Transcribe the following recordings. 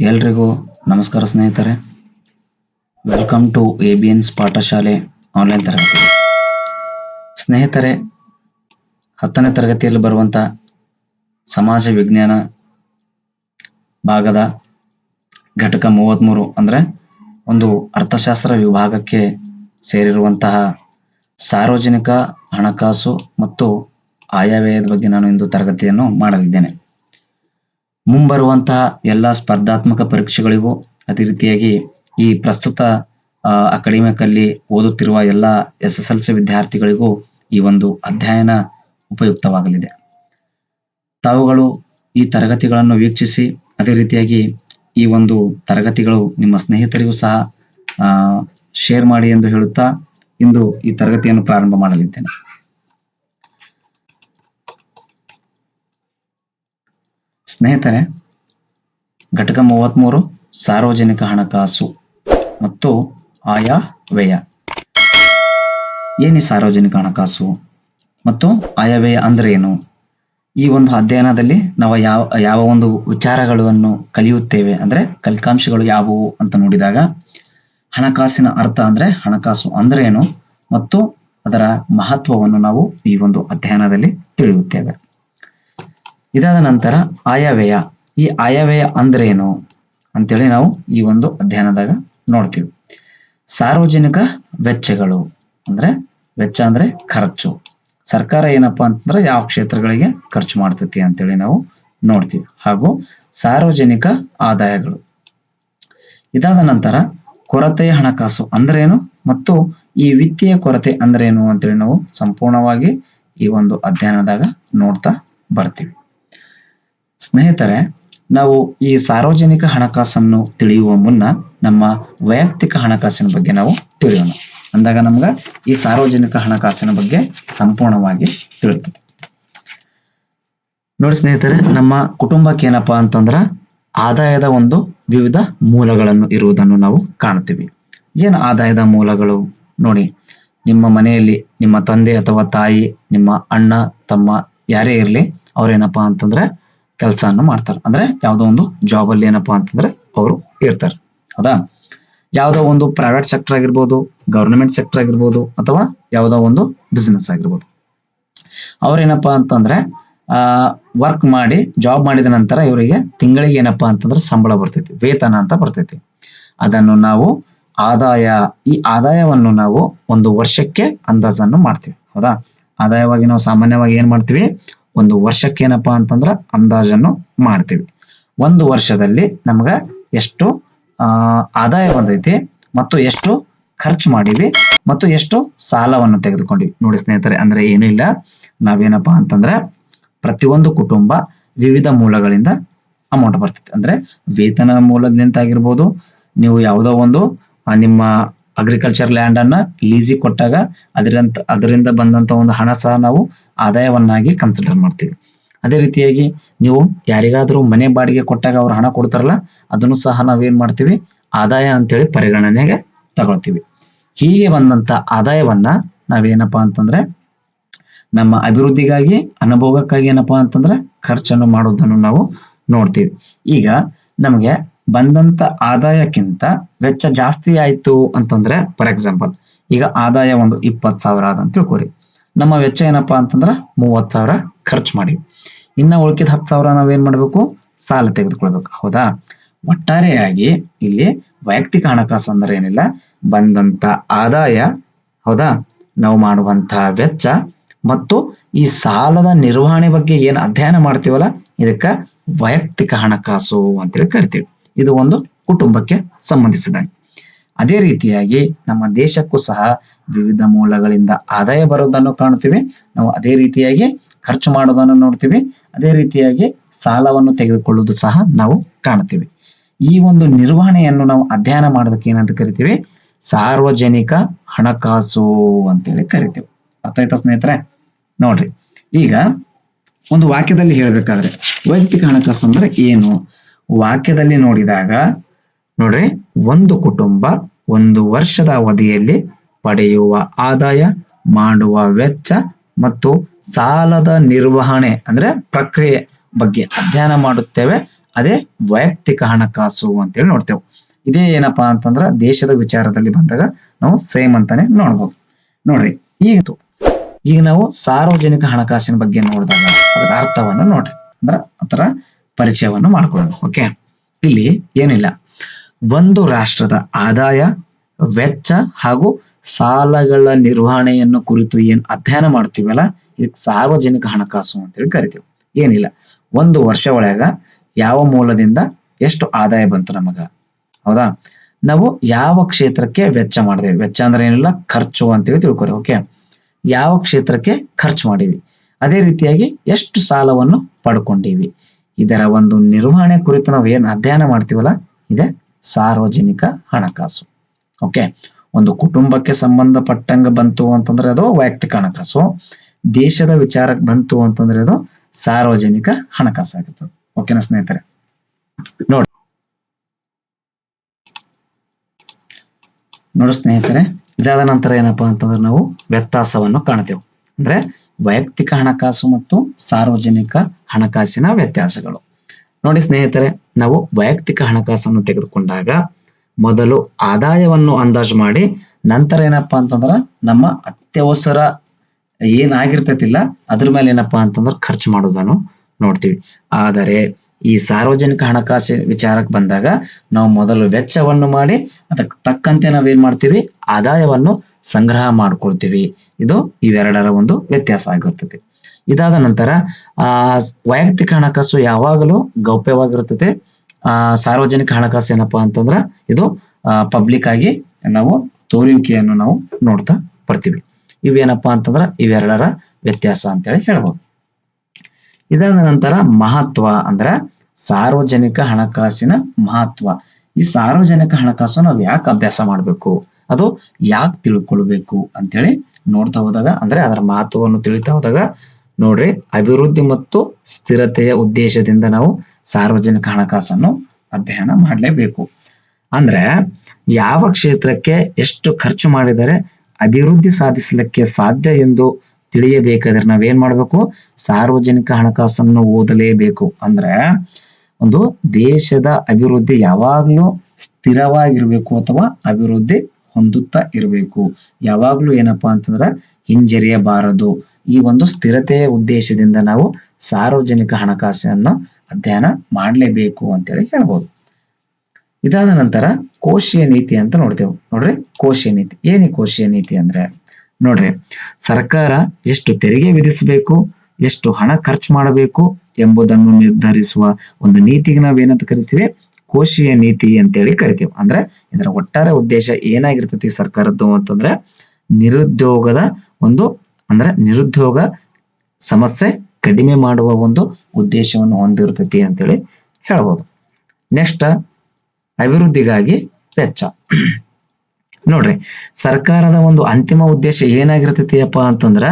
ಎಲ್ರಿಗೂ ನಮಸ್ಕಾರ ಸ್ನೇಹಿತರೆ. ವೆಲ್ಕಮ್ ಟು ಎ ಬಿ ಎನ್ಸ್ ಪಾಠಶಾಲೆ ಆನ್ಲೈನ್ ತರಗತಿ. ಸ್ನೇಹಿತರೆ, ಹತ್ತನೇ ತರಗತಿಯಲ್ಲಿ ಬರುವಂತ ಸಮಾಜ ವಿಜ್ಞಾನ ಭಾಗದ ಘಟಕ ಮೂವತ್ತ್ಮೂರು ಅಂದ್ರೆ ಒಂದು ಅರ್ಥಶಾಸ್ತ್ರ ವಿಭಾಗಕ್ಕೆ ಸೇರಿರುವಂತಹ ಸಾರ್ವಜನಿಕ ಹಣಕಾಸು ಮತ್ತು ಆಯವ್ಯಯದ ಬಗ್ಗೆ ನಾನು ಇಂದು ತರಗತಿಯನ್ನು ಮಾಡಲಿದ್ದೇನೆ. ಮುಂಬರುವಂತಹ ಎಲ್ಲ ಸ್ಪರ್ಧಾತ್ಮಕ ಪರೀಕ್ಷೆಗಳಿಗೂ ಅದೇ ರೀತಿಯಾಗಿ ಈ ಪ್ರಸ್ತುತ ಅಕಾಡೆಮಿಕ್ ಅಲ್ಲಿ ಓದುತ್ತಿರುವ ಎಲ್ಲ ಎಸ್ ಎಸ್ ಎಲ್ ಸಿ ವಿದ್ಯಾರ್ಥಿಗಳಿಗೂ ಈ ಒಂದು ಅಧ್ಯಯನ ಉಪಯುಕ್ತವಾಗಲಿದೆ. ತಾವುಗಳು ಈ ತರಗತಿಗಳನ್ನು ವೀಕ್ಷಿಸಿ, ಅದೇ ರೀತಿಯಾಗಿ ಈ ಒಂದು ತರಗತಿಗಳು ನಿಮ್ಮ ಸ್ನೇಹಿತರಿಗೂ ಸಹ ಶೇರ್ ಮಾಡಿ ಎಂದು ಹೇಳುತ್ತಾ ಇಂದು ಈ ತರಗತಿಯನ್ನು ಪ್ರಾರಂಭ ಮಾಡಲಿದ್ದೇನೆ. ಸ್ನೇಹಿತರೆ, ಘಟಕ ಮೂವತ್ಮೂರು, ಸಾರ್ವಜನಿಕ ಹಣಕಾಸು ಮತ್ತು ಆಯಾ ವ್ಯಯ. ಏನಿ ಸಾರ್ವಜನಿಕ ಹಣಕಾಸು ಮತ್ತು ಆಯವ್ಯಯ ಅಂದರೆ ಏನು? ಈ ಒಂದು ಅಧ್ಯಯನದಲ್ಲಿ ನಾವು ಯಾವ ಯಾವ ಒಂದು ವಿಚಾರಗಳನ್ನು ಕಲಿಯುತ್ತೇವೆ ಅಂದ್ರೆ ಕಲಿಕಾಂಶಗಳು ಯಾವುವು ಅಂತ ನೋಡಿದಾಗ, ಹಣಕಾಸಿನ ಅರ್ಥ ಅಂದ್ರೆ ಹಣಕಾಸು ಅಂದರೆ ಏನು ಮತ್ತು ಅದರ ಮಹತ್ವವನ್ನು ನಾವು ಈ ಒಂದು ಅಧ್ಯಯನದಲ್ಲಿ ತಿಳಿಯುತ್ತೇವೆ. ಇದಾದ ನಂತರ ಆಯವ್ಯಯ. ಈ ಆಯವ್ಯಯ ಅಂದ್ರೆ ಏನು ಅಂತೇಳಿ ನಾವು ಈ ಒಂದು ಅಧ್ಯಯನದಾಗ ನೋಡ್ತೀವಿ. ಸಾರ್ವಜನಿಕ ವೆಚ್ಚಗಳು ಅಂದ್ರೆ ವೆಚ್ಚ ಅಂದ್ರೆ ಖರ್ಚು. ಸರ್ಕಾರ ಏನಪ್ಪಾ ಅಂತಂದ್ರೆ ಯಾವ ಕ್ಷೇತ್ರಗಳಿಗೆ ಖರ್ಚು ಮಾಡ್ತೈತಿ ಅಂತೇಳಿ ನಾವು ನೋಡ್ತೀವಿ. ಹಾಗೂ ಸಾರ್ವಜನಿಕ ಆದಾಯಗಳು. ಇದಾದ ನಂತರ ಕೊರತೆಯ ಹಣಕಾಸು ಅಂದ್ರೇನು? ಮತ್ತು ಈ ವಿತ್ತೀಯ ಕೊರತೆ ಅಂದ್ರೇನು ಅಂತೇಳಿ ನಾವು ಸಂಪೂರ್ಣವಾಗಿ ಈ ಒಂದು ಅಧ್ಯಯನದಾಗ ನೋಡ್ತಾ ಬರ್ತೀವಿ. ಸ್ನೇಹಿತರೆ, ನಾವು ಈ ಸಾರ್ವಜನಿಕ ಹಣಕಾಸನ್ನು ತಿಳಿಯುವ ಮುನ್ನ ನಮ್ಮ ವೈಯಕ್ತಿಕ ಹಣಕಾಸಿನ ಬಗ್ಗೆ ನಾವು ತಿಳಿಯೋಣ. ಅಂದಾಗ ನಮ್ಗ ಈ ಸಾರ್ವಜನಿಕ ಹಣಕಾಸಿನ ಬಗ್ಗೆ ಸಂಪೂರ್ಣವಾಗಿ ತಿಳಿಯುತ್ತದೆ ನೋಡಿ ಸ್ನೇಹಿತರೆ, ನಮ್ಮ ಕುಟುಂಬಕ್ಕೆ ಏನಪ್ಪಾ ಅಂತಂದ್ರ ಆದಾಯದ ಒಂದು ವಿವಿಧ ಮೂಲಗಳನ್ನು ಇರುವುದನ್ನು ನಾವು ಕಾಣ್ತೀವಿ ಏನು ಆದಾಯದ ಮೂಲಗಳು? ನೋಡಿ, ನಿಮ್ಮ ಮನೆಯಲ್ಲಿ ನಿಮ್ಮ ತಂದೆ ಅಥವಾ ತಾಯಿ, ನಿಮ್ಮ ಅಣ್ಣ, ತಮ್ಮ ಯಾರೇ ಇರಲಿ, ಅವ್ರೇನಪ್ಪಾ ಅಂತಂದ್ರೆ ಕೆಲಸವನ್ನು ಮಾಡ್ತಾರೆ. ಅಂದ್ರೆ ಯಾವುದೋ ಒಂದು ಜಾಬ್ ಅಲ್ಲಿ ಏನಪ್ಪಾ ಅಂತಂದ್ರೆ ಅವರು ಇರ್ತಾರೆ. ಹೌದಾ? ಯಾವುದೋ ಒಂದು ಪ್ರೈವೇಟ್ ಸೆಕ್ಟರ್ ಆಗಿರ್ಬೋದು ಗವರ್ನಮೆಂಟ್ ಸೆಕ್ಟರ್ ಆಗಿರ್ಬೋದು, ಅಥವಾ ಯಾವುದೋ ಒಂದು ಬಿಸ್ನೆಸ್ ಆಗಿರ್ಬೋದು. ಅವ್ರೇನಪ್ಪಾ ಅಂತಂದ್ರೆ, ಆ ವರ್ಕ್ ಮಾಡಿ ಜಾಬ್ ಮಾಡಿದ ನಂತರ ಇವರಿಗೆ ತಿಂಗಳಿಗೆ ಏನಪ್ಪಾ ಅಂತಂದ್ರೆ ಸಂಬಳ ಬರ್ತೈತಿ, ವೇತನ ಅಂತ ಬರ್ತೈತಿ. ಅದನ್ನು ನಾವು ಆದಾಯ, ಈ ಆದಾಯವನ್ನು ನಾವು ಒಂದು ವರ್ಷಕ್ಕೆ ಅಂದಾಜನ್ನು ಮಾಡ್ತೀವಿ. ಹೌದಾ? ಆದಾಯವಾಗಿ ನಾವು ಸಾಮಾನ್ಯವಾಗಿ ಏನ್ ಮಾಡ್ತೀವಿ? ಒಂದು ವರ್ಷಕ್ಕೆ ಏನಪ್ಪಾ ಅಂತಂದ್ರ ಅಂದಾಜನ್ನು ಮಾಡ್ತೀವಿ. ಒಂದು ವರ್ಷದಲ್ಲಿ ನಮ್ಗ ಎಷ್ಟು ಆದಾಯ ಬಂದೈತಿ ಮತ್ತು ಎಷ್ಟು ಖರ್ಚು ಮಾಡಿವಿ ಮತ್ತು ಎಷ್ಟು ಸಾಲವನ್ನು ತೆಗೆದುಕೊಂಡಿವಿ. ನೋಡಿ ಸ್ನೇಹಿತರೆ, ಅಂದ್ರೆ ಏನು ಇಲ್ಲ. ನಾವೇನಪ್ಪಾ ಅಂತಂದ್ರೆ ಪ್ರತಿಯೊಂದು ಕುಟುಂಬ ವಿವಿಧ ಮೂಲಗಳಿಂದ ಅಮೌಂಟ್ ಬರ್ತೈತಿ. ಅಂದ್ರೆ ವೇತನ ಮೂಲದಿಂದ ಆಗಿರ್ಬೋದು ನೀವು ಯಾವುದೋ ಒಂದು ನಿಮ್ಮ ಅಗ್ರಿಕಲ್ಚರ್ ಲ್ಯಾಂಡ್ ಅನ್ನ ಲೀಸಿಗೆ ಕೊಟ್ಟಾಗ ಅದರಿಂದ ಅದರಿಂದ ಬಂದಂತ ಒಂದು ಹಣ ಸಹ ನಾವು ಆದಾಯವನ್ನಾಗಿ ಕನ್ಸಿಡರ್ ಮಾಡ್ತೀವಿ. ಅದೇ ರೀತಿಯಾಗಿ ನೀವು ಯಾರಿಗಾದರೂ ಮನೆ ಬಾಡಿಗೆ ಕೊಟ್ಟಾಗ ಅವ್ರು ಹಣ ಕೊಡ್ತಾರಲ್ಲ, ಅದನ್ನು ಸಹ ನಾವೇನ್ ಮಾಡ್ತೀವಿ? ಆದಾಯ ಅಂತೇಳಿ ಪರಿಗಣನೆಗೆ ತಗೊಳ್ತೀವಿ. ಹೀಗೆ ಬಂದಂತ ಆದಾಯವನ್ನ ನಾವೇನಪ್ಪಾ ಅಂತಂದ್ರೆ, ನಮ್ಮ ಅಭಿವೃದ್ಧಿಗಾಗಿ, ಅನುಭವಕ್ಕಾಗಿ ಏನಪ್ಪಾ ಅಂತಂದ್ರೆ, ಖರ್ಚನ್ನು ಮಾಡೋದನ್ನು ನಾವು ನೋಡ್ತೀವಿ. ಈಗ ನಮಗೆ ಬಂದಂತ ಆದಾಯಕ್ಕಿಂತ ವೆಚ್ಚ ಜಾಸ್ತಿ ಆಯ್ತು ಅಂತಂದ್ರೆ ಫಾರ್ ಎಕ್ಸಾಂಪಲ್ ಈಗ ಆದಾಯ ಒಂದು ಇಪ್ಪತ್ ಸಾವಿರ ಅಂತ ತಿಳ್ಕೊರಿ. ನಮ್ಮ ವೆಚ್ಚ ಏನಪ್ಪಾ ಅಂತಂದ್ರ ಮೂವತ್ ಸಾವಿರ ಖರ್ಚು ಮಾಡಿ. ಇನ್ನ ಉಳ್ಕಿದ ಹತ್ತು ಸಾವಿರ ನಾವೇನ್ ಮಾಡ್ಬೇಕು? ಸಾಲ ತೆಗೆದುಕೊಳ್ಬೇಕು. ಹೌದಾ? ಒಟ್ಟಾರೆಯಾಗಿ ಇಲ್ಲಿ ವೈಯಕ್ತಿಕ ಹಣಕಾಸು ಅಂದ್ರೆ ಏನಿಲ್ಲ, ಬಂದಂತ ಆದಾಯ, ಹೌದಾ? ನಾವು ಮಾಡುವಂತಹ ವೆಚ್ಚ ಮತ್ತು ಈ ಸಾಲದ ನಿರ್ವಹಣೆ ಬಗ್ಗೆ ಏನ್ ಅಧ್ಯಯನ ಮಾಡ್ತೀವಲ್ಲ, ಇದಕ್ಕ ವೈಯಕ್ತಿಕ ಹಣಕಾಸು ಅಂತೇಳಿ ಕರಿತೀವಿ. ಇದು ಒಂದು ಕುಟುಂಬಕ್ಕೆ ಸಂಬಂಧಿಸಿದೆ. ಅದೇ ರೀತಿಯಾಗಿ ನಮ್ಮ ದೇಶಕ್ಕೂ ಸಹ ವಿವಿಧ ಮೂಲಗಳಿಂದ ಆದಾಯ ಬರೋದನ್ನು ಕಾಣ್ತೀವಿ ನಾವು ಅದೇ ರೀತಿಯಾಗಿ ಖರ್ಚು ಮಾಡೋದನ್ನು ನೋಡ್ತೀವಿ. ಅದೇ ರೀತಿಯಾಗಿ ಸಾಲವನ್ನು ತೆಗೆದುಕೊಳ್ಳುವುದು ಸಹ ನಾವು ಕಾಣ್ತೀವಿ ಈ ಒಂದು ನಿರ್ವಹಣೆಯನ್ನು ನಾವು ಅಧ್ಯಯನ ಮಾಡೋದಕ್ಕೆ ಏನಂತ ಕರಿತೀವಿ? ಸಾರ್ವಜನಿಕ ಹಣಕಾಸು ಅಂತೇಳಿ ಕರಿತೀವಿ. ಅರ್ಥ ಆಯ್ತಾ ಸ್ನೇಹಿತರೆ? ನೋಡ್ರಿ, ಈಗ ಒಂದು ವಾಕ್ಯದಲ್ಲಿ ಹೇಳಬೇಕಾದ್ರೆ ವೈಯಕ್ತಿಕ ಹಣಕಾಸು ಅಂದ್ರೆ ಏನು? ವಾಕ್ಯದಲ್ಲಿ ನೋಡಿದಾಗ ನೋಡ್ರಿ, ಒಂದು ಕುಟುಂಬ ಒಂದು ವರ್ಷದ ಅವಧಿಯಲ್ಲಿ ಪಡೆಯುವ ಆದಾಯ, ಮಾಡುವ ವೆಚ್ಚ ಮತ್ತು ಸಾಲದ ನಿರ್ವಹಣೆ ಅಂದ್ರೆ ಪ್ರಕ್ರಿಯೆ ಬಗ್ಗೆ ಅಧ್ಯಯನ ಮಾಡುತ್ತೇವೆ. ಅದೇ ವೈಯಕ್ತಿಕ ಹಣಕಾಸು ಅಂತೇಳಿ ನೋಡ್ತೇವೆ. ಇದೇ ಏನಪ್ಪಾ ಅಂತಂದ್ರ ದೇಶದ ವಿಚಾರದಲ್ಲಿ ಬಂದಾಗ ನಾವು ಸೇಮ್ ಅಂತಾನೆ ನೋಡ್ಬೋದು. ನೋಡ್ರಿ, ಈಗ ಈಗ ನಾವು ಸಾರ್ವಜನಿಕ ಹಣಕಾಸಿನ ಬಗ್ಗೆ ನೋಡಿದಾಗ ಅದರ ಅರ್ಥವನ್ನು ನೋಡ್ರಿ. ಅಂದ್ರ ಅದರ ಪರಿಚಯವನ್ನು ಮಾಡ್ಕೊಳ್ಳೋಣ ಓಕೆ ಇಲ್ಲಿ ಏನಿಲ್ಲ. ಒಂದು ರಾಷ್ಟ್ರದ ಆದಾಯ, ವೆಚ್ಚ ಹಾಗೂ ಸಾಲಗಳ ನಿರ್ವಹಣೆಯನ್ನು ಕುರಿತು ಏನ್ ಅಧ್ಯಯನ ಮಾಡ್ತೀವಲ್ಲ ಇದಕ್ಕೆ ಸಾರ್ವಜನಿಕ ಹಣಕಾಸು ಅಂತೇಳಿ ಕರಿತೀವಿ. ಏನಿಲ್ಲ. ಒಂದು ವರ್ಷ ಒಳಗ ಯಾವ ಮೂಲದಿಂದ ಎಷ್ಟು ಆದಾಯ ಬಂತು ನಮಗ? ಹೌದಾ? ನಾವು ಯಾವ ಕ್ಷೇತ್ರಕ್ಕೆ ವೆಚ್ಚ ಮಾಡಿದೆ ವೆಚ್ಚ ಅಂದ್ರೆ ಏನಿಲ್ಲ, ಖರ್ಚು ಅಂತೇಳಿ ತಿಳ್ಕೊರಿ ಓಕೆ ಯಾವ ಕ್ಷೇತ್ರಕ್ಕೆ ಖರ್ಚು ಮಾಡಿವಿ ಅದೇ ರೀತಿಯಾಗಿ ಎಷ್ಟು ಸಾಲವನ್ನು ಪಡ್ಕೊಂಡೀವಿ ಇದರ ಒಂದು ನಿರ್ವಹಣೆ ಕುರಿತು ನಾವು ಏನು ಅಧ್ಯಯನ ಮಾಡ್ತೀವಲ್ಲ, ಇದೆ ಸಾರ್ವಜನಿಕ ಹಣಕಾಸು. ಓಕೆ ಒಂದು ಕುಟುಂಬಕ್ಕೆ ಸಂಬಂಧಪಟ್ಟಂಗ ಬಂತು ಅಂತಂದ್ರೆ ಅದು ವೈಯಕ್ತಿಕ ಹಣಕಾಸು. ದೇಶದ ವಿಚಾರಕ್ಕೆ ಬಂತು ಅಂತಂದ್ರೆ ಅದು ಸಾರ್ವಜನಿಕ ಹಣಕಾಸು ಆಗಿರ್ತದೆ. ಓಕೆನಾ ಸ್ನೇಹಿತರೆ? ನೋಡಿ. ನೋಡಿ ಸ್ನೇಹಿತರೆ, ಇದಾದ ನಂತರ ಏನಪ್ಪಾ ಅಂತಂದ್ರೆ ನಾವು ವ್ಯತ್ಯಾಸವನ್ನು ಕಾಣ್ತೇವೆ. ಅಂದ್ರೆ ವೈಯಕ್ತಿಕ ಹಣಕಾಸು ಮತ್ತು ಸಾರ್ವಜನಿಕ ಹಣಕಾಸಿನ ವ್ಯತ್ಯಾಸಗಳು. ನೋಡಿ ಸ್ನೇಹಿತರೆ, ನಾವು ವೈಯಕ್ತಿಕ ಹಣಕಾಸನ್ನು ತೆಗೆದುಕೊಂಡಾಗ ಮೊದಲು ಆದಾಯವನ್ನು ಅಂದಾಜು ಮಾಡಿ, ನಂತರ ಏನಪ್ಪಾ ಅಂತಂದ್ರ ನಮ್ಮ ಅತ್ಯವಸರ ಏನಾಗಿರ್ತೈತಿಲ್ಲ, ಅದ್ರ ಮೇಲೆ ಏನಪ್ಪಾ ಅಂತಂದ್ರೆ ಖರ್ಚು ಮಾಡೋದನ್ನು ನೋಡ್ತೀವಿ. ಆದರೆ ಈ ಸಾರ್ವಜನಿಕ ಹಣಕಾಸಿನ ವಿಚಾರಕ್ಕೆ ಬಂದಾಗ ನಾವು ಮೊದಲು ವೆಚ್ಚವನ್ನು ಮಾಡಿ, ಅದಕ್ಕೆ ತಕ್ಕಂತೆ ನಾವೇನ್ ಮಾಡ್ತೀವಿ? ಆದಾಯವನ್ನು ಸಂಗ್ರಹ ಮಾಡ್ಕೊಳ್ತೀವಿ. ಇದು ಇವೆರಡರ ಒಂದು ವ್ಯತ್ಯಾಸ ಆಗಿರ್ತದೆ. ಇದಾದ ನಂತರ, ಆ, ವೈಯಕ್ತಿಕ ಹಣಕಾಸು ಯಾವಾಗಲೂ ಗೌಪ್ಯವಾಗಿರುತ್ತದೆ ಆ, ಸಾರ್ವಜನಿಕ ಹಣಕಾಸು ಏನಪ್ಪಾ ಅಂತಂದ್ರ ಇದು ಪಬ್ಲಿಕ್ ಆಗಿ ನಾವು ತೋರುವಿಕೆಯನ್ನು ನಾವು ನೋಡ್ತಾ ಬರ್ತೀವಿ. ಇವೇನಪ್ಪಾ ಅಂತಂದ್ರ ಇವೆರಡರ ವ್ಯತ್ಯಾಸ ಅಂತೇಳಿ ಹೇಳ್ಬೋದು. ಇದಾದ ನಂತರ ಮಹತ್ವ ಅಂದ್ರೆ ಸಾರ್ವಜನಿಕ ಹಣಕಾಸಿನ ಮಹತ್ವ. ಈ ಸಾರ್ವಜನಿಕ ಹಣಕಾಸು ನಾವು ಯಾಕೆ ಅಭ್ಯಾಸ ಮಾಡಬೇಕು? ಅದು ಯಾಕೆ ತಿಳ್ಕೊಳ್ಬೇಕು ಅಂತೇಳಿ ನೋಡ್ತಾ ಹೋದಾಗ, ಅಂದ್ರೆ ಅದರ ಮಹತ್ವವನ್ನು ತಿಳಿತಾ ಹೋದಾಗ ನೋಡ್ರಿ, ಅಭಿವೃದ್ಧಿ ಮತ್ತು ಸ್ಥಿರತೆಯ ಉದ್ದೇಶದಿಂದ ನಾವು ಸಾರ್ವಜನಿಕ ಹಣಕಾಸನ್ನು ಅಧ್ಯಯನ ಮಾಡಲೇಬೇಕು. ಅಂದ್ರೆ ಯಾವ ಕ್ಷೇತ್ರಕ್ಕೆ ಎಷ್ಟು ಖರ್ಚು ಮಾಡಿದರೆ ಅಭಿವೃದ್ಧಿ ಸಾಧಿಸಲಿಕ್ಕೆ ಸಾಧ್ಯ ಎಂದು ತಿಳಿಯಬೇಕಾದ್ರೆ ನಾವೇನ್ ಮಾಡ್ಬೇಕು? ಸಾರ್ವಜನಿಕ ಹಣಕಾಸನ್ನು ಓದಲೇಬೇಕು. ಅಂದ್ರೆ ಒಂದು ದೇಶದ ಅಭಿವೃದ್ಧಿ ಯಾವಾಗ್ಲೂ ಸ್ಥಿರವಾಗಿರ್ಬೇಕು ಅಥವಾ ಅಭಿವೃದ್ಧಿ ಹೊಂದುತ್ತಾ ಇರಬೇಕು. ಯಾವಾಗ್ಲೂ ಏನಪ್ಪಾ ಅಂತಂದ್ರ ಹಿಂಜರಿಯಬಾರದು. ಈ ಒಂದು ಸ್ಥಿರತೆಯ ಉದ್ದೇಶದಿಂದ ನಾವು ಸಾರ್ವಜನಿಕ ಹಣಕಾಸನ್ನು ಅಧ್ಯಯನ ಮಾಡಲೇಬೇಕು ಅಂತೇಳಿ ಹೇಳ್ಬೋದು. ಇದಾದ ನಂತರ ಕೋಶೀಯ ನೀತಿ ಅಂತ ನೋಡ್ತೇವೆ. ನೋಡ್ರಿ, ಕೋಶೀಯ ನೀತಿ. ಏನಿ ಕೋಶೀಯ ನೀತಿ ಅಂದ್ರೆ? ನೋಡ್ರಿ, ಸರ್ಕಾರ ಎಷ್ಟು ತೆರಿಗೆ ವಿಧಿಸಬೇಕು, ಎಷ್ಟು ಹಣ ಖರ್ಚು ಮಾಡಬೇಕು ಎಂಬುದನ್ನು ನಿರ್ಧರಿಸುವ ಒಂದು ನೀತಿಗೆ ನಾವೇನಂತ ಕರಿತೀವಿ? ಕೋಶೀಯ ನೀತಿ ಅಂತೇಳಿ ಕರಿತೀವಿ. ಅಂದ್ರೆ ಇದರ ಒಟ್ಟಾರೆ ಉದ್ದೇಶ ಏನಾಗಿರ್ತೈತಿ ಸರ್ಕಾರದ್ದು ಅಂತಂದ್ರೆ ನಿರುದ್ಯೋಗದ ಒಂದು, ಅಂದ್ರೆ ನಿರುದ್ಯೋಗ ಸಮಸ್ಯೆ ಕಡಿಮೆ ಮಾಡುವ ಒಂದು ಉದ್ದೇಶವನ್ನು ಹೊಂದಿರ್ತೈತಿ ಅಂತೇಳಿ ಹೇಳ್ಬೋದು. ನೆಕ್ಸ್ಟ್, ಅಭಿವೃದ್ಧಿಗಾಗಿ ವೆಚ್ಚ. ನೋಡ್ರಿ, ಸರ್ಕಾರದ ಒಂದು ಅಂತಿಮ ಉದ್ದೇಶ ಏನಾಗಿರ್ತೈತಿಯಪ್ಪ ಅಂತಂದ್ರ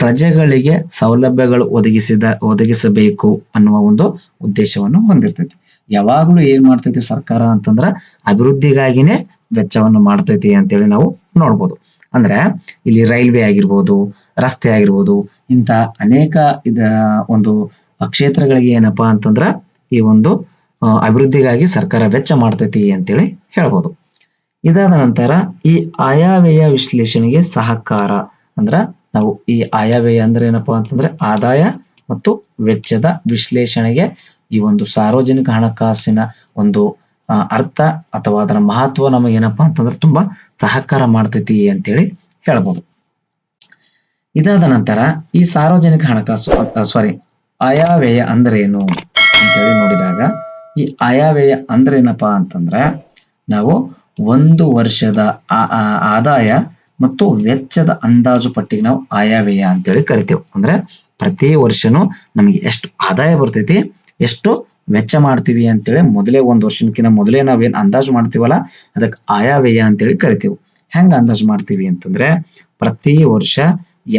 ಪ್ರಜೆಗಳಿಗೆ ಸೌಲಭ್ಯಗಳು ಒದಗಿಸಿದ, ಒದಗಿಸಬೇಕು ಅನ್ನುವ ಒಂದು ಉದ್ದೇಶವನ್ನು ಹೊಂದಿರ್ತೈತಿ. ಯಾವಾಗಲೂ ಏನ್ ಮಾಡ್ತೈತಿ ಸರ್ಕಾರ ಅಂತಂದ್ರ ಅಭಿವೃದ್ಧಿಗಾಗಿನೇ ವೆಚ್ಚವನ್ನು ಮಾಡ್ತೈತಿ ಅಂತೇಳಿ ನಾವು ನೋಡ್ಬೋದು. ಅಂದ್ರೆ ಇಲ್ಲಿ ರೈಲ್ವೆ ಆಗಿರ್ಬೋದು, ರಸ್ತೆ ಆಗಿರ್ಬೋದು ಇಂತ ಅನೇಕ ಇದ ಒಂದು ಕ್ಷೇತ್ರಗಳಿಗೆ ಏನಪ್ಪಾ ಅಂತಂದ್ರ ಈ ಒಂದು ಅಭಿವೃದ್ಧಿಗಾಗಿ ಸರ್ಕಾರ ವೆಚ್ಚ ಮಾಡ್ತೈತಿ ಅಂತೇಳಿ ಹೇಳ್ಬೋದು. ಇದಾದ ನಂತರ ಈ ಆಯವ್ಯಯ ವಿಶ್ಲೇಷಣೆಗೆ ಸಹಕಾರ. ಅಂದ್ರ ನಾವು ಈ ಆಯವ್ಯಯ ಅಂದ್ರೆ ಏನಪ್ಪಾ ಅಂತಂದ್ರೆ ಆದಾಯ ಮತ್ತು ವೆಚ್ಚದ ವಿಶ್ಲೇಷಣೆಗೆ ಈ ಒಂದು ಸಾರ್ವಜನಿಕ ಹಣಕಾಸಿನ ಒಂದು ಅರ್ಥ ಅಥವಾ ಅದರ ಮಹತ್ವ ನಮಗೆ ಏನಪ್ಪಾ ಅಂತಂದ್ರೆ ತುಂಬಾ ಸಹಕಾರ ಮಾಡ್ತೈತಿ ಅಂತೇಳಿ ಹೇಳ್ಬೋದು. ಇದಾದ ನಂತರ ಈ ಸಾರ್ವಜನಿಕ ಹಣಕಾಸು ಸಾರಿ ಆಯವ್ಯಯ ಅಂದ್ರೆ ಏನು ಅಂತೇಳಿ ನೋಡಿದಾಗ ಈ ಆಯವ್ಯಯ ಅಂದ್ರೆ ಏನಪ್ಪಾ ಅಂತಂದ್ರೆ ನಾವು ಒಂದು ವರ್ಷದ ಆದಾಯ ಮತ್ತು ವೆಚ್ಚದ ಅಂದಾಜು ಪಟ್ಟಿಗೆ ನಾವು ಆಯವ್ಯಯ ಅಂತೇಳಿ ಕರಿತೇವೆ. ಅಂದ್ರೆ ಪ್ರತಿ ವರ್ಷನೂ ನಮಗೆ ಎಷ್ಟು ಆದಾಯ ಬರ್ತೈತಿ, ಎಷ್ಟು ವೆಚ್ಚ ಮಾಡ್ತೀವಿ ಅಂತೇಳಿ ಮೊದಲೇ ಒಂದು ವರ್ಷಕ್ಕಿಂತ ಮೊದಲೇ ನಾವೇನ್ ಅಂದಾಜು ಮಾಡ್ತೀವಲ್ಲ, ಅದಕ್ಕೆ ಆಯವ್ಯಯ ಅಂತೇಳಿ ಕರಿತೀವಿ. ಹೆಂಗ ಅಂದಾಜು ಮಾಡ್ತೀವಿ ಅಂತಂದ್ರೆ ಪ್ರತಿ ವರ್ಷ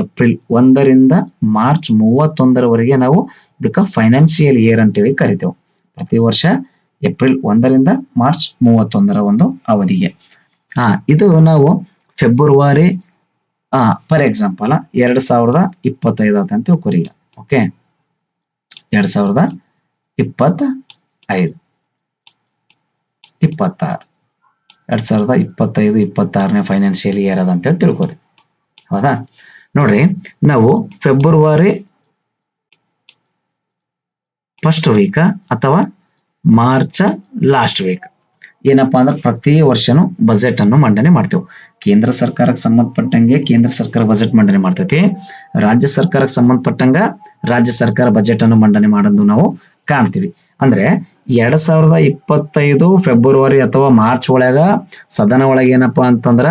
ಏಪ್ರಿಲ್ ಒಂದರಿಂದ ಮಾರ್ಚ್ ಮೂವತ್ತೊಂದರವರೆಗೆ ನಾವು ಇದಕ್ಕ ಫೈನಾನ್ಸಿಯಲ್ ಇಯರ್ ಅಂತೇಳಿ ಕರಿತೇವೆ. ಪ್ರತಿ ವರ್ಷ ಏಪ್ರಿಲ್ ಒಂದರಿಂದ ಮಾರ್ಚ್ ಮೂವತ್ತೊಂದರ ಒಂದು ಅವಧಿಗೆ. ಆ, ಇದು ನಾವು ಫೆಬ್ರವರಿ, ಆ ಫಾರ್ ಎಕ್ಸಾಂಪಲ್ ಎರಡ್ ಸಾವಿರದ ಇಪ್ಪತ್ತೈದು ಅಂತ ತಿಳ್ಕೊರಿ ಈಗ ಓಕೆ ಎರಡ್ ಸಾವಿರದ ಇಪ್ಪತ್ತ ಐದು ಇಪ್ಪತ್ತಾರು. ಎರಡ್ ಸಾವಿರದ ಇಪ್ಪತ್ತೈದು, ಇಪ್ಪತ್ತಾರನೇ ಫೈನಾನ್ಷಿಯಲ್ ಇಯರ್ ಅದ ಅಂತೇಳಿ ತಿಳ್ಕೊರಿ. ಹೌದಾ? ನೋಡ್ರಿ, ನಾವು ಫೆಬ್ರವರಿ ಫಸ್ಟ್ ವೀಕ ಅಥವಾ ಮಾರ್ಚ್ ಲಾಸ್ಟ್ ವೀಕ್ ಏನಪ್ಪಾ ಅಂದ್ರೆ ಪ್ರತಿ ವರ್ಷನೂ ಬಜೆಟ್ ಅನ್ನು ಮಂಡನೆ ಮಾಡ್ತೇವೆ. ಕೇಂದ್ರ ಸರ್ಕಾರಕ್ಕೆ ಸಂಬಂಧಪಟ್ಟಂಗೆ ಕೇಂದ್ರ ಸರ್ಕಾರ ಬಜೆಟ್ ಮಂಡನೆ ಮಾಡ್ತೈತಿ. ರಾಜ್ಯ ಸರ್ಕಾರಕ್ಕೆ ಸಂಬಂಧಪಟ್ಟಂಗ ರಾಜ್ಯ ಸರ್ಕಾರ ಬಜೆಟ್ ಅನ್ನು ಮಂಡನೆ ಮಾಡೋದು ನಾವು ಕಾಣ್ತೀವಿ. ಅಂದ್ರೆ ಎರಡ್ ಸಾವಿರದ ಇಪ್ಪತ್ತೈದು ಫೆಬ್ರವರಿ ಅಥವಾ ಮಾರ್ಚ್ ಒಳಗ ಸದನ ಒಳಗೆ ಏನಪ್ಪಾ ಅಂತಂದ್ರ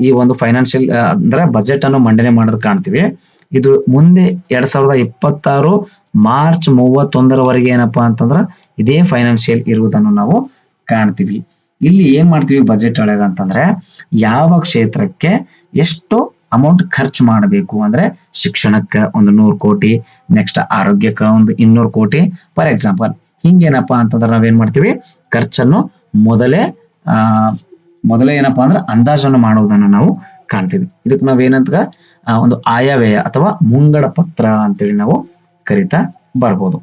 ಈ ಒಂದು ಫೈನಾನ್ಷಿಯಲ್ ಅಂದ್ರೆ ಬಜೆಟ್ ಅನ್ನು ಮಂಡನೆ ಮಾಡೋದು ಕಾಣ್ತೀವಿ. ಇದು ಮುಂದೆ ಎರಡ್ ಸಾವಿರದ ಇಪ್ಪತ್ತಾರು ಮಾರ್ಚ್ ಮೂವತ್ತೊಂದರವರೆಗೆ ಏನಪ್ಪಾ ಅಂತಂದ್ರ ಇದೇ ಫೈನಾನ್ಷಿಯಲ್ ಇರುವುದನ್ನು ನಾವು ಕಾಣ್ತೀವಿ. ಇಲ್ಲಿ ಏನ್ ಮಾಡ್ತೀವಿ ಬಜೆಟ್ ಒಳಗ ಅಂತಂದ್ರೆ ಯಾವ ಕ್ಷೇತ್ರಕ್ಕೆ ಎಷ್ಟು ಅಮೌಂಟ್ ಖರ್ಚು ಮಾಡಬೇಕು ಅಂದ್ರೆ ಶಿಕ್ಷಣಕ್ಕೆ ಒಂದು ನೂರು ಕೋಟಿ ನೆಕ್ಸ್ಟ್ ಆರೋಗ್ಯಕ್ಕೆ ಒಂದು ಇನ್ನೂರು ಕೋಟಿ. ಫಾರ್ ಎಕ್ಸಾಂಪಲ್ ಹಿಂಗೇನಪ್ಪಾ ಅಂತಂದ್ರೆ ನಾವೇನ್ ಮಾಡ್ತೀವಿ? ಖರ್ಚನ್ನು ಮೊದಲೇ, ಆ, ಮೊದಲೇ ಏನಪ್ಪಾ ಅಂದ್ರೆ ಅಂದಾಜನ್ನು ಮಾಡುವುದನ್ನು ನಾವು ಕಾಣ್ತೀವಿ. ಇದಕ್ಕೆ ನಾವೇನಂತ ಒಂದು ಆಯವ್ಯಯ ಅಥವಾ ಮುಂಗಡ ಪತ್ರ ಅಂತೇಳಿ ನಾವು ಕರಿತಾ ಬರ್ಬೋದು.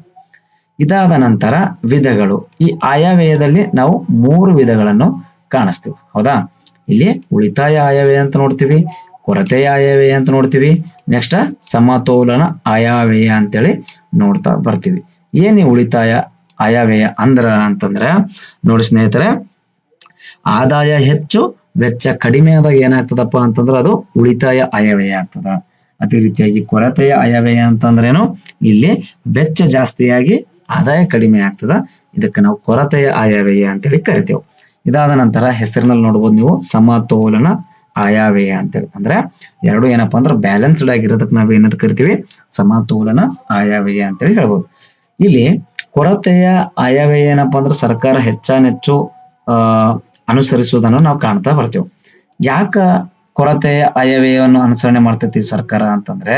ಇದಾದ ನಂತರ ವಿಧಗಳು. ಈ ಆಯವ್ಯಯದಲ್ಲಿ ನಾವು ಮೂರು ವಿಧಗಳನ್ನು ಕಾಣಿಸ್ತೀವಿ. ಹೌದಾ? ಇಲ್ಲಿ ಉಳಿತಾಯ ಆಯವ್ಯಯ ಅಂತ ನೋಡ್ತೀವಿ, ಕೊರತೆ ಆಯವ್ಯಯ ಅಂತ ನೋಡ್ತೀವಿ ನೆಕ್ಸ್ಟ್ ಸಮತೋಲನ ಆಯವ್ಯಯ ಅಂತೇಳಿ ನೋಡ್ತಾ ಬರ್ತೀವಿ. ಏನು ಉಳಿತಾಯ ಆಯವ್ಯಯ ಅಂದ್ರ ಅಂತಂದ್ರೆ, ನೋಡಿ ಸ್ನೇಹಿತರೆ, ಆದಾಯ ಹೆಚ್ಚು, ವೆಚ್ಚ ಕಡಿಮೆ ಆದಾಗ ಏನಾಗ್ತದಪ್ಪ ಅಂತಂದ್ರೆ ಅದು ಉಳಿತಾಯ ಆಯವ್ಯಯ ಆಗ್ತದ. ಅದೇ ರೀತಿಯಾಗಿ ಕೊರತೆಯ ಆಯವ್ಯಯ ಅಂತಂದ್ರೇನು? ಇಲ್ಲಿ ವೆಚ್ಚ ಜಾಸ್ತಿಯಾಗಿ ಆದಾಯ ಕಡಿಮೆ ಆಗ್ತದ. ಇದಕ್ಕೆ ನಾವು ಕೊರತೆಯ ಆಯವ್ಯಯ ಅಂತೇಳಿ ಕರಿತೇವೆ. ಇದಾದ ನಂತರ ಹೆಸರಿನಲ್ಲಿ ನೋಡ್ಬೋದು ನೀವು ಸಮತೋಲನ ಆಯವ್ಯಯ ಅಂತೇಳಿ. ಅಂದ್ರೆ ಎರಡು ಏನಪ್ಪಾ ಅಂದ್ರೆ ಬ್ಯಾಲೆನ್ಸ್ಡ್ ಆಗಿರೋದಕ್ಕೆ ನಾವು ಏನಂತ ಕರಿತೀವಿ? ಸಮತೋಲನ ಆಯವ್ಯಯ ಅಂತೇಳಿ ಹೇಳ್ಬೋದು. ಇಲ್ಲಿ ಕೊರತೆಯ ಆಯವ್ಯಯ ಏನಪ್ಪಾ ಅಂದ್ರೆ ಸರ್ಕಾರ ಹೆಚ್ಚಾನೆಚ್ಚು ಆ, ಅನುಸರಿಸುವುದನ್ನು ನಾವು ಕಾಣ್ತಾ ಬರ್ತೇವೆ. ಯಾಕ ಕೊರತೆಯ ಆಯವ್ಯಯವನ್ನು ಅನುಸರಣೆ ಮಾಡ್ತೈತಿ ಸರ್ಕಾರ ಅಂತಂದ್ರೆ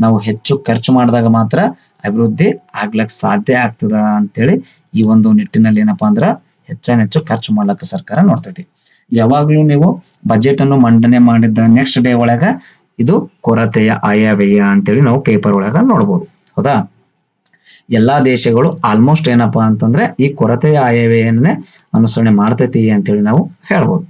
ನಾವು ಹೆಚ್ಚು ಖರ್ಚು ಮಾಡಿದಾಗ ಮಾತ್ರ ಅಭಿವೃದ್ಧಿ ಆಗ್ಲಕ್ ಸಾಧ್ಯ ಆಗ್ತದ ಅಂತೇಳಿ ಈ ಒಂದು ನಿಟ್ಟಿನಲ್ಲಿ ಏನಪ್ಪಾ ಅಂದ್ರ ಹೆಚ್ಚಾನೆಚ್ಚು ಖರ್ಚು ಮಾಡ್ಲಕ್ಕ ಸರ್ಕಾರ ನೋಡ್ತೈತಿ. ಯಾವಾಗ್ಲೂ ನೀವು ಬಜೆಟ್ ಅನ್ನು ಮಂಡನೆ ಮಾಡಿದ ನೆಕ್ಸ್ಟ್ ಡೇ ಒಳಗ ಇದು ಕೊರತೆಯ, ಆಯವ್ಯಯ ಅಂತೇಳಿ ನಾವು ಪೇಪರ್ ಒಳಗ ನೋಡ್ಬೋದು. ಹೌದಾ? ಎಲ್ಲಾ ದೇಶಗಳು ಆಲ್ಮೋಸ್ಟ್ ಏನಪ್ಪಾ ಅಂತಂದ್ರೆ ಈ ಕೊರತೆಯ ಆಯವ್ಯಯನ್ನೇ ಅನುಸರಣೆ ಮಾಡ್ತೈತಿ ಅಂತೇಳಿ ನಾವು ಹೇಳ್ಬೋದು.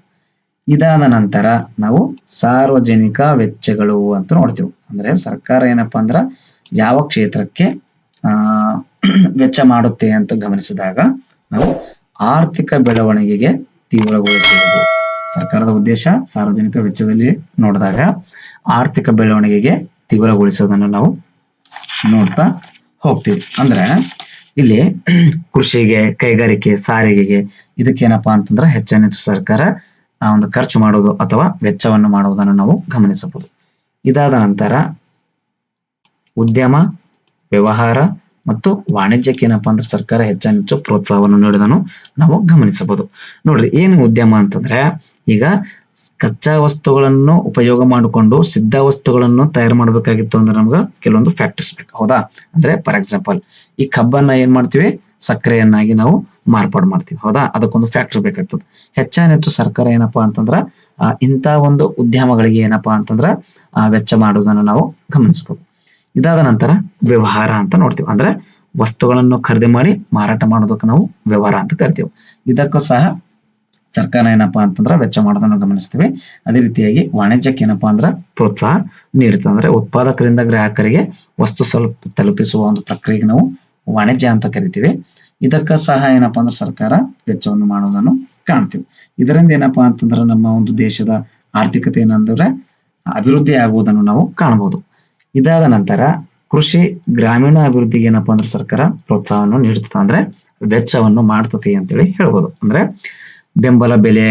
ಇದಾದ ನಂತರ ನಾವು ಸಾರ್ವಜನಿಕ ವೆಚ್ಚಗಳು ಅಂತ ನೋಡ್ತೀವಿ. ಅಂದ್ರೆ ಸರ್ಕಾರ ಏನಪ್ಪಾ ಅಂದ್ರ ಯಾವ ಕ್ಷೇತ್ರಕ್ಕೆ, ಆ, ವೆಚ್ಚ ಮಾಡುತ್ತೆ ಅಂತ ಗಮನಿಸಿದಾಗ ನಾವು ಆರ್ಥಿಕ ಬೆಳವಣಿಗೆಗೆ ತೀವ್ರಗೊಳಿಸುವುದು. ಸರ್ಕಾರದ ಉದ್ದೇಶ ಸಾರ್ವಜನಿಕ ವೆಚ್ಚದಲ್ಲಿ ನೋಡಿದಾಗ ಆರ್ಥಿಕ ಬೆಳವಣಿಗೆಗೆ ತೀವ್ರಗೊಳಿಸೋದನ್ನು ನಾವು ನೋಡ್ತಾ ಹೋಗ್ತೀವಿ. ಅಂದ್ರೆ ಇಲ್ಲಿ ಕೃಷಿಗೆ, ಕೈಗಾರಿಕೆ ಸಾರಿಗೆಗೆ ಇದಕ್ಕೇನಪ್ಪಾ ಅಂತಂದ್ರೆ ಹೆಚ್ಚು ಸರ್ಕಾರ ಆ ಒಂದು ಖರ್ಚು ಮಾಡೋದು ಅಥವಾ ವೆಚ್ಚವನ್ನು ಮಾಡುವುದನ್ನು ನಾವು ಗಮನಿಸಬಹುದು. ಇದಾದ ನಂತರ ಉದ್ಯಮ, ವ್ಯವಹಾರ ಮತ್ತು ವಾಣಿಜ್ಯಕ್ಕೆ ಏನಪ್ಪಾ ಅಂದ್ರೆ ಸರ್ಕಾರ ಹೆಚ್ಚೆಚ್ಚು ಪ್ರೋತ್ಸಾಹವನ್ನು ನೀಡೋದನ್ನು ನಾವು ಗಮನಿಸಬಹುದು. ನೋಡ್ರಿ, ಏನು ಉದ್ಯಮ ಅಂತಂದ್ರೆ ಈಗ ಕಚ್ಚಾ ವಸ್ತುಗಳನ್ನು ಉಪಯೋಗ ಮಾಡಿಕೊಂಡು ಸಿದ್ಧ ವಸ್ತುಗಳನ್ನು ತಯಾರು ಮಾಡಬೇಕಾಗಿತ್ತು ಅಂದ್ರೆ ನಮ್ಗೆ ಕೆಲವೊಂದು ಫ್ಯಾಕ್ಟರ್ಸ್ ಬೇಕು. ಹೌದಾ? ಅಂದ್ರೆ ಫಾರ್ ಎಕ್ಸಾಂಪಲ್ ಈ ಕಬ್ಬನ್ನ ಏನ್ ಮಾಡ್ತೀವಿ? ಸಕ್ಕರೆಯನ್ನಾಗಿ ನಾವು ಮಾರ್ಪಾಡು ಮಾಡ್ತೀವಿ. ಹೌದಾ? ಅದಕ್ಕೊಂದು ಫ್ಯಾಕ್ಟರಿ ಬೇಕಾಗ್ತದೆ. ಹೆಚ್ಚಾನೆಚ್ಚು ಸರ್ಕಾರ ಏನಪ್ಪಾ ಅಂತಂದ್ರ ಇಂಥ ಒಂದು ಉದ್ಯಮಗಳಿಗೆ ಏನಪ್ಪಾ ಅಂತಂದ್ರ ವೆಚ್ಚ ಮಾಡುವುದನ್ನು ನಾವು ಗಮನಿಸಬಹುದು ಇದಾದ ನಂತರ ವ್ಯವಹಾರ ಅಂತ ನೋಡ್ತೀವಿ. ಅಂದ್ರೆ ವಸ್ತುಗಳನ್ನು ಖರೀದಿ ಮಾಡಿ ಮಾರಾಟ ಮಾಡೋದಕ್ಕೆ ನಾವು ವ್ಯವಹಾರ ಅಂತ ಕರಿತೀವಿ. ಇದಕ್ಕೂ ಸಹ ಸರ್ಕಾರ ಏನಪ್ಪಾ ಅಂತಂದ್ರ ವೆಚ್ಚ ಮಾಡೋದನ್ನು ಗಮನಿಸ್ತೀವಿ. ಅದೇ ರೀತಿಯಾಗಿ ವಾಣಿಜ್ಯಕ್ಕೆ ಏನಪ್ಪಾ ಅಂದ್ರ ಪ್ರೋತ್ಸಾಹ ನೀಡುತ್ತೆ ಅಂದ್ರೆ ಉತ್ಪಾದಕರಿಂದ ಗ್ರಾಹಕರಿಗೆ ವಸ್ತು ಸ್ವಲ್ಪ ತಲುಪಿಸುವ ಒಂದು ಪ್ರಕ್ರಿಯೆಗೆ ನಾವು ವಾಣಿಜ್ಯ ಅಂತ ಕರಿತೀವಿ. ಇದಕ್ಕ ಸಹ ಏನಪ್ಪಾ ಅಂದ್ರೆ ಸರ್ಕಾರ ವೆಚ್ಚವನ್ನು ಮಾಡೋದನ್ನು ಕಾಣ್ತೀವಿ. ಇದರಿಂದ ಏನಪ್ಪಾ ಅಂತಂದ್ರೆ ನಮ್ಮ ಒಂದು ದೇಶದ ಆರ್ಥಿಕತೆ ಏನಂದ್ರೆ ಅಭಿವೃದ್ಧಿ ಆಗುವುದನ್ನು ನಾವು ಕಾಣಬಹುದು ಇದಾದ ನಂತರ ಕೃಷಿ ಗ್ರಾಮೀಣ ಅಭಿವೃದ್ಧಿಗೆ ಏನಪ್ಪಾ ಅಂದ್ರೆ ಸರ್ಕಾರ ಪ್ರೋತ್ಸಾಹವನ್ನು ನೀಡುತ್ತದೆ ಅಂದ್ರೆ ವೆಚ್ಚವನ್ನು ಮಾಡ್ತತಿ ಅಂತೇಳಿ ಹೇಳ್ಬೋದು. ಅಂದ್ರೆ ಬೆಂಬಲ ಬೆಲೆ,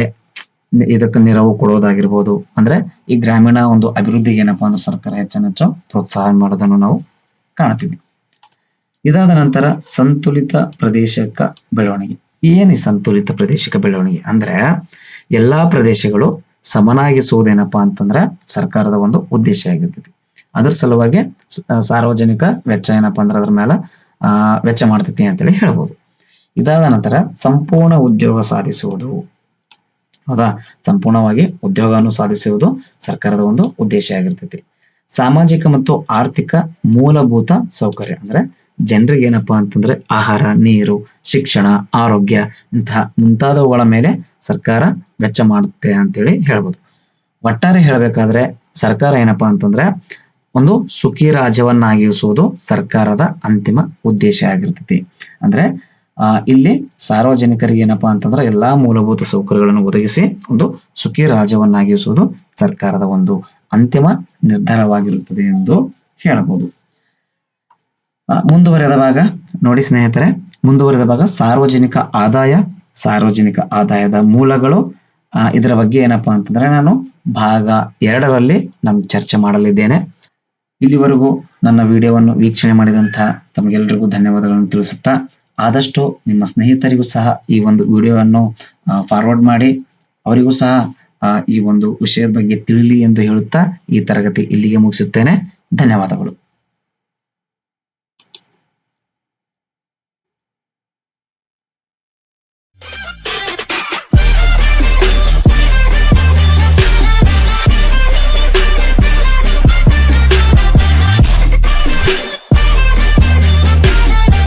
ಇದಕ್ಕ ನೆರವು ಕೊಡೋದಾಗಿರ್ಬೋದು. ಅಂದ್ರೆ ಈ ಗ್ರಾಮೀಣ ಒಂದು ಅಭಿವೃದ್ಧಿಗೆ ಏನಪ್ಪಾ ಅಂದ್ರೆ ಸರ್ಕಾರ ಹೆಚ್ಚು ಪ್ರೋತ್ಸಾಹ ಮಾಡೋದನ್ನು ನಾವು ಕಾಣ್ತೀವಿ. ಇದಾದ ನಂತರ ಸಂತುಲಿತ ಪ್ರದೇಶಕ ಬೆಳವಣಿಗೆ. ಏನು ಸಂತುಲಿತ ಪ್ರದೇಶಕ ಬೆಳವಣಿಗೆ? ಅಂದ್ರೆ ಎಲ್ಲಾ ಪ್ರದೇಶಗಳು ಸಮನಾಗಿಸುವುದೇನಪ್ಪಾ ಅಂತಂದ್ರೆ ಸರ್ಕಾರದ ಒಂದು ಉದ್ದೇಶ ಆಗಿರ್ತೈತಿ. ಅದ್ರ ಸಲುವಾಗಿ ಸಾರ್ವಜನಿಕ ವೆಚ್ಚ ಏನಪ್ಪಾ ಅಂದ್ರೆ ಅದ್ರ ಮೇಲೆ ಆ, ವೆಚ್ಚ ಮಾಡ್ತೈತಿ ಅಂತೇಳಿ ಹೇಳ್ಬೋದು. ಇದಾದ ನಂತರ ಸಂಪೂರ್ಣ ಉದ್ಯೋಗ ಸಾಧಿಸುವುದು. ಹೌದಾ? ಸಂಪೂರ್ಣವಾಗಿ ಉದ್ಯೋಗವನ್ನು ಸಾಧಿಸುವುದು ಸರ್ಕಾರದ ಒಂದು ಉದ್ದೇಶ ಆಗಿರ್ತೈತಿ. ಸಾಮಾಜಿಕ ಮತ್ತು ಆರ್ಥಿಕ ಮೂಲಭೂತ ಸೌಕರ್ಯ. ಅಂದ್ರೆ ಜನರಿಗೆ ಏನಪ್ಪಾ ಅಂತಂದ್ರೆ ಆಹಾರ, ನೀರು, ಶಿಕ್ಷಣ, ಆರೋಗ್ಯ ಇಂತಹ ಮುಂತಾದವುಗಳ ಮೇಲೆ ಸರ್ಕಾರ ವೆಚ್ಚ ಮಾಡುತ್ತೆ ಅಂತೇಳಿ ಹೇಳ್ಬೋದು. ಒಟ್ಟಾರೆ ಹೇಳಬೇಕಾದ್ರೆ ಸರ್ಕಾರ ಏನಪ್ಪಾ ಅಂತಂದ್ರೆ ಒಂದು ಸುಖಿ ರಾಜ್ಯವನ್ನಾಗಿಸುವುದು ಸರ್ಕಾರದ ಅಂತಿಮ ಉದ್ದೇಶ ಆಗಿರ್ತೈತಿ. ಅಂದ್ರೆ, ಆ, ಇಲ್ಲಿ ಸಾರ್ವಜನಿಕರಿಗೆ ಏನಪ್ಪಾ ಅಂತಂದ್ರೆ ಎಲ್ಲಾ ಮೂಲಭೂತ ಸೌಕರ್ಯಗಳನ್ನು ಒದಗಿಸಿ ಒಂದು ಸುಖಿ ರಾಜ್ಯವನ್ನಾಗಿಸುವುದು ಸರ್ಕಾರದ ಒಂದು ಅಂತಿಮ ನಿರ್ಧಾರವಾಗಿರುತ್ತದೆ ಎಂದು ಹೇಳಬಹುದು ಮುಂದುವರೆದ ಭಾಗ ನೋಡಿ ಸ್ನೇಹಿತರೆ, ಮುಂದುವರೆದ ಭಾಗ ಸಾರ್ವಜನಿಕ ಆದಾಯ, ಸಾರ್ವಜನಿಕ ಆದಾಯದ ಮೂಲಗಳು. ಇದರ ಬಗ್ಗೆ ಏನಪ್ಪಾ ಅಂತಂದ್ರೆ ನಾನು ಭಾಗ ಎರಡರಲ್ಲಿ ನಮ್ ಚರ್ಚೆ ಮಾಡಲಿದ್ದೇನೆ. ಇಲ್ಲಿವರೆಗೂ ನನ್ನ ವಿಡಿಯೋವನ್ನು ವೀಕ್ಷಣೆ ಮಾಡಿದಂತಹ ತಮಗೆಲ್ಲರಿಗೂ ಧನ್ಯವಾದಗಳನ್ನು ತಿಳಿಸುತ್ತಾ, ಆದಷ್ಟು ನಿಮ್ಮ ಸ್ನೇಹಿತರಿಗೂ ಸಹ ಈ ಒಂದು ವಿಡಿಯೋವನ್ನು ಫಾರ್ವರ್ಡ್ ಮಾಡಿ, ಅವರಿಗೂ ಸಹ ಈ ಒಂದು ವಿಷಯದ ಬಗ್ಗೆ ತಿಳಿಲಿ ಎಂದು ಹೇಳುತ್ತಾ ಈ ತರಗತಿ ಇಲ್ಲಿಗೆ ಮುಗಿಸುತ್ತೇನೆ. ಧನ್ಯವಾದಗಳು.